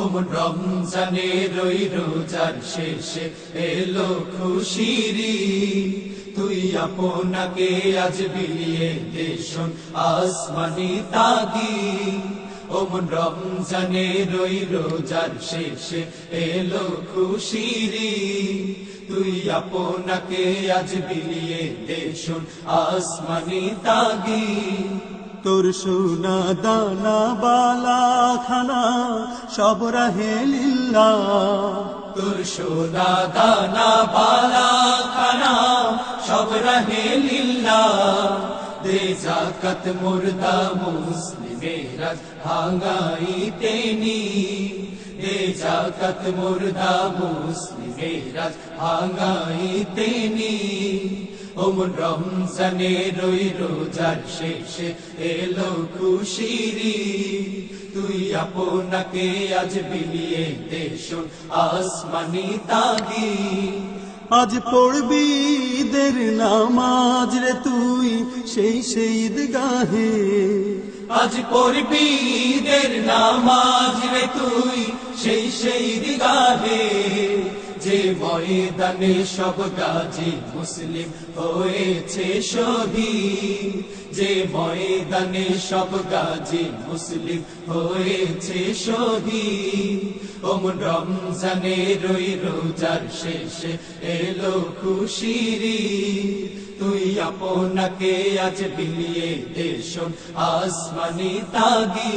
ওমন রমজানে রই রোজার শেষে এলো খুশিরি। তুই আপনাকে আজ বিলিয়ে দেশন আসমানি তাগি। ওমন রমজানে রই রোজার শেষে এলো খুশিরি। তুই আপনাকে আজ বিলিয়ে দেশন আসমানি তাগি। তোর সোনা দানা বালা খানা সব রাহে লিল্লা তোর সোনা দানা, বালা খানা, সব রহে লিল্লা দে জাকাত মুর্দা মুসলিমেরা ভাঙাই তেনি দে জাকাত মুর্দা মুসলিমেরা ভাঙাই তেনি ওমন রমজানে রই রোজার শেষে এলো খুশিরি। আপনাকে আজ বিলিয়ে দেশন আসমানি তাগি। আজ পড়বি দের নামাজ রে তুই সেই সেই গাহে আজ পড়বি দের নামাজ রে তুই সেই সেই দিগাহে যে ময়দানে সব গাজী মুসলিম হয়েছে শহীদ। যে ময়দানে সব গাজী মুসলিম হয়েছে শহীদ। ওমন রমজানে রই রোজার শেষে এলো খুশিরি তুই আপনাকে আজ বিলিয়ে দেশন আসমানি তাগি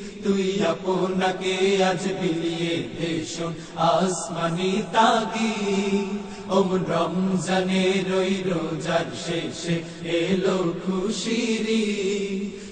তুই আপনাকে আজ বিলিয়ে দেশ আসমানি তাগি। ওম রমজানে রই রোজার শেষে এলো খুশিরি।